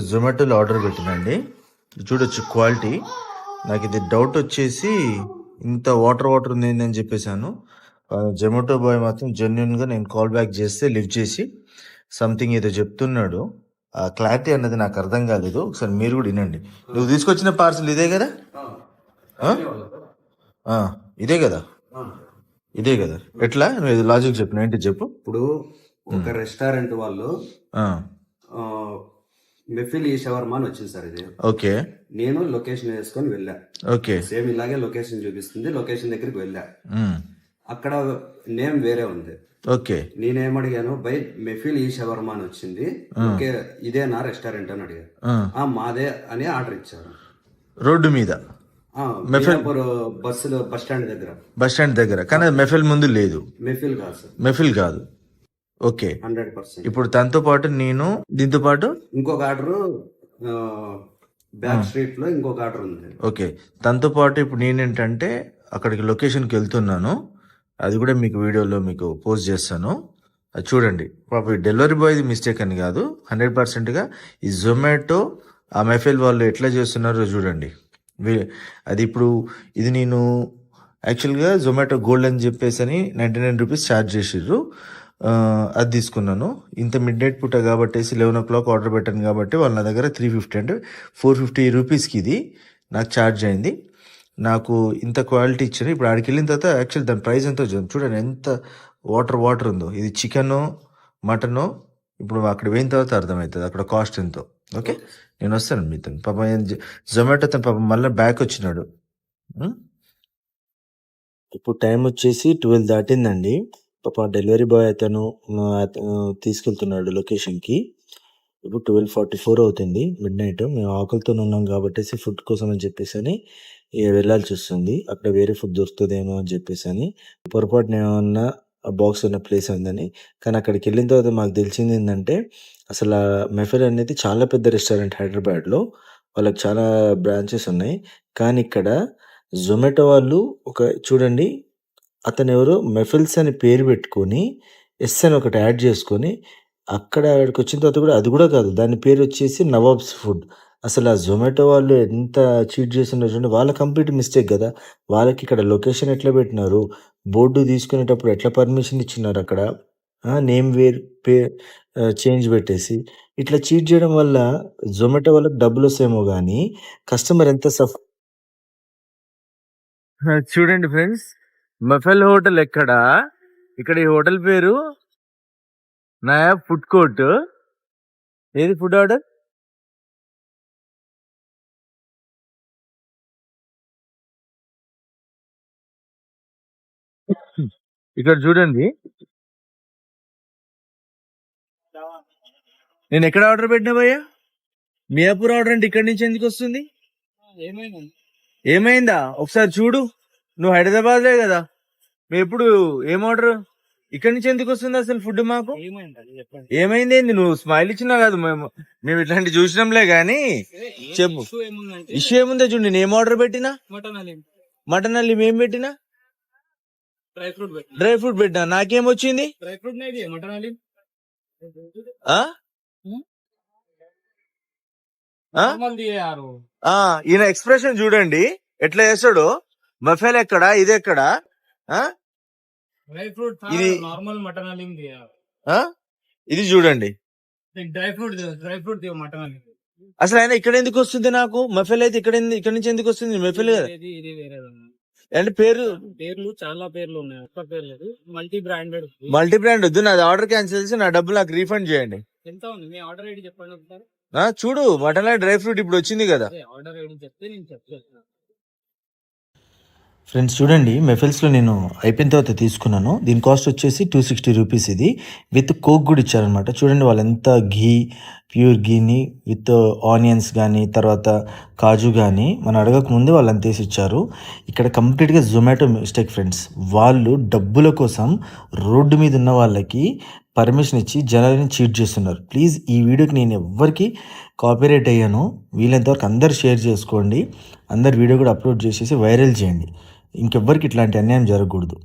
జొమాటోలో order పెట్టినండి. చూడొచ్చు quality. నాకు ఇది డౌట్ వచ్చేసి ఇంత వాటర్ వాటర్ ఉంది అని చెప్పేసాను జొమాటో బాయ్ మాత్రం జెన్యున్గా నేను కాల్ బ్యాక్ చేస్తే లిఫ్ట్ చేసి సంథింగ్ ఏదో చెప్తున్నాడు. ఆ క్లారిటీ అన్నది నాకు అర్థం కాలేదు. ఒకసారి మీరు కూడా వినండి. నువ్వు తీసుకొచ్చిన పార్సల్ ఇదే కదా? ఇదే కదా? ఇదే కదా? ఎట్లా? నువ్వు లాజిక్ చెప్పు ఏంటి చెప్పు. ఇప్పుడు ఒక రెస్టారెంట్ వాళ్ళు మెఫిల్ ఈ షవర్మా అని వచ్చింది సార్ ఇది. ఓకే. నేను లొకేషన్ వేసుకొని వెళ్ళా. ఓకే. సేమ్ ఇలాగే లొకేషన్ చూపిస్తుంది లొకేషన్ దగ్గరికి వెళ్ళా. అక్కడ నేమ్ వేరే ఉంది. ఓకే. నేనేమడిగాను బై మెఫిల్ ఈ షవర్మా అని వచ్చింది ఓకే ఇదే నా రెస్టారెంట్ అని అడిగా ఆ, ఆ మాదే అని ఆర్డర్ ఇచ్చారు. రోడ్డు మీద? బస్సులో బస్ స్టాండ్ దగ్గర. బస్ స్టాండ్ దగ్గర. కానీ మెఫిల్ ముందు లేదు. మెఫిల్ కాదు సార్. మెఫిల్ కాదు. ఓకే. Hundred percent. ఇప్పుడు తనతో పాటు నేను దీంతో పాటు? ఇంకొక ఆర్డర్ బ్యాక్ స్ట్రీట్లో ఇంకొక ఆర్డర్ ఉంది. ఓకే. తనతో పాటు ఇప్పుడు నేనేంటంటే అక్కడికి లొకేషన్కి వెళ్తున్నాను. అది కూడా మీకు వీడియోలో మీకు పోస్ట్ చేస్తాను. అది చూడండి. పాప డెలివరీ బాయ్ది మిస్టేక్ అని కాదు. హండ్రెడ్ పర్సెంట్గా ఈ జొమాటో ఆ మెఫిల్ వాళ్ళు ఎట్లా చేస్తున్నారో చూడండి. అది ఇప్పుడు ఇది నేను యాక్చువల్గా జొమాటో గోల్డ్ అని చెప్పేసి అని నైంటీ నైన్ రూపీస్ ఛార్జ్ చేసిర్రు. ఆ, అది తీసుకున్నాను. ఇంత మిడ్ నైట్ పూట కాబట్టి లెవెన్ ఓ క్లాక్ ఆర్డర్ పెట్టాను కాబట్టి వాళ్ళ నా దగ్గర త్రీ ఫిఫ్టీ అంటే ఫోర్ ఫిఫ్టీ రూపీస్కి ఇది. నాకు ఛార్జ్ అయింది. నాకు ఇంత క్వాలిటీ ఇచ్చారు. ఇప్పుడు ఆడికి వెళ్ళిన తర్వాత యాక్చువల్ దాని ప్రైస్ ఎంతో చూడండి. చూడండి ఎంత వాటర్ వాటర్ ఉందో. ఇది చికెను మటను ఇప్పుడు అక్కడ పోయిన తర్వాత అర్థమవుతుంది. అక్కడ కాస్ట్ ఎంతో. ఓకే నేను వస్తాను మీతో. పాప జొమాటో తను పాప మళ్ళీ బ్యాక్ వచ్చినాడు. ఇప్పుడు టైం వచ్చేసి ట్వెల్వ్ దాటిందండి. పాప డెలివరీ బాయ్ అతను అతను తీసుకెళ్తున్నాడు లొకేషన్కి. ఇప్పుడు ట్వెల్వ్ ఫార్టీ ఫోర్ అవుతుంది మిడ్ నైట్. మేము ఆకలితో ఉన్నాం కాబట్టి ఫుడ్ కోసం అని చెప్పేసి అని వెళ్ళాల్సి వస్తుంది. అక్కడ వేరే ఫుడ్ దొరుకుతుందేమో అని చెప్పేసి అని పొరపాటున ఏమన్నా బాక్స్ ఉన్న ప్లేస్ ఉందని. కానీ అక్కడికి వెళ్ళిన తర్వాత మాకు తెలిసింది ఏంటంటే అసలు ఆ మెఫెల్ అనేది చాలా పెద్ద రెస్టారెంట్ హైదరాబాద్లో. వాళ్ళకి చాలా బ్రాంచెస్ ఉన్నాయి. కానీ ఇక్కడ జొమాటో వాళ్ళు ఒక చూడండి అతను ఎవరో మెఫిల్స్ అని పేరు పెట్టుకొని ఎస్ అని ఒకటి యాడ్ చేసుకొని అక్కడ అక్కడికి వచ్చిన తర్వాత కూడా అది కూడా కాదు. దాని పేరు వచ్చేసి నవాబ్స్ ఫుడ్. అసలు ఆ జొమాటో వాళ్ళు ఎంత చీట్ చేస్తున్నారు చూడండి. వాళ్ళ కంప్లీట్ మిస్టేక్ కదా. వాళ్ళకి ఇక్కడ లొకేషన్ ఎట్లా పెట్టినారు? బోర్డు తీసుకునేటప్పుడు ఎట్లా పర్మిషన్ ఇచ్చినారు అక్కడ? నేమ్ వేర్ పే చేంజ్ పెట్టేసి. ఇట్లా చీట్ చేయడం వల్ల జొమాటో వాళ్ళకి డబ్బులు వస్తాయేమో కానీ కస్టమర్ ఎంత సఫ్ చూడండి ఫ్రెండ్స్. మఫెల్ హోటల్ ఎక్కడ? ఇక్కడ ఈ హోటల్ పేరు? Naya food court. ఏది ఫుడ్ ఆర్డర్? ఇక్కడ చూడండి. నేను ఎక్కడ ఆర్డర్ పెట్టినా భయ్యా? మియాపూర్ ఆర్డర్ అంటే ఇక్కడి నుంచి ఎందుకు వస్తుంది? ఏమైందా? ఒకసారి చూడు. నువ్వు హైదరాబాదే కదా? మేము ఎప్పుడు ఏం ఆర్డర్ ఇక్కడి నుంచి ఎందుకు వస్తుంది అసలు ఫుడ్ మాకు? ఏమైంది ఏంది? నువ్వు స్మైల్ ఇచ్చినా కాదు. మేము మేము ఇట్లాంటి చూసినాంలే గాని చెప్పు. ఇష్యూ ఏముందో చూడు నేను ఏం ఆర్డర్ పెట్టినా? మటన్ అలీం మటన్ అల్లి ఏం పెట్టినా? డ్రై ఫ్రూట్ డ్రై ఫ్రూట్ పెట్టినా? నాకేం వచ్చింది? డ్రై ఫ్రూట్ మటన్ అలీం ఆ? ఆ? మంది యారు ఆ, ఈయన ఎక్స్ప్రెషన్ చూడండి. ఎట్లా చేస్తాడు? మఫేల్ ఎక్కడ? ఇది ఎక్కడ? డ్రై ఫ్రూట్ ఇది- నార్మల్ మటన్? ఇది చూడండి. Dry fruit dry fruit mutton అసలు ఆయన ఇక్కడ ఎందుకు వస్తుంది నాకు? మఫెల్ అయితే ఇక్కడ ఇక్కడ నుంచి ఎందుకు వస్తుంది? మఫెల్ అంటే పేరు? పేర్లు చాలా పేర్లు ఉన్నాయి. ఒక్క పేరు లేదు. Multi branded. మల్టీ బ్రాండ్ వద్దు నాది ఆర్డర్ క్యాన్సిల్ చేసి నా డబ్బులు నాకు రీఫండ్ చేయండి. ఎంత ఉంది? మీ ఆర్డర్ ఐడి చెప్పండి చూడు మటన్ డ్రై ఫ్రూట్ ఇప్పుడు వచ్చింది కదా. ఆర్డర్ ఐడి చెప్తే నేను చెప్తాను ఫ్రెండ్స్ చూడండి మెఫిల్స్లో నేను అయిపోయిన తర్వాత తీసుకున్నాను. దీని కాస్ట్ వచ్చేసి టూ సిక్స్టీ రూపీస్ ఇది. విత్ కోక్ కూడా ఇచ్చారనమాట చూడండి వాళ్ళు ఎంత ఘీ ప్యూర్ గీని విత్ ఆనియన్స్ కానీ తర్వాత కాజు కానీ మనం అడగక ముందే వాళ్ళు అంత ఇచ్చారు ఇక్కడ కంప్లీట్గా జొమాటో మిస్టేక్ ఫ్రెండ్స్. వాళ్ళు డబ్బుల కోసం రోడ్డు మీద ఉన్న వాళ్ళకి పర్మిషన్ ఇచ్చి జనాలని చీట్ చేస్తున్నారు. ప్లీజ్ ఈ వీడియోకి నేను ఎవ్వరికి కాపీరైట్ అయ్యాను. వీలైనంతవరకు అందరు షేర్ చేసుకోండి. అందరు వీడియో కూడా అప్లోడ్ చేసేసి వైరల్ చేయండి. ఇంకెవ్వరికి ఇట్లాంటి అన్యాయం జరగకూడదు.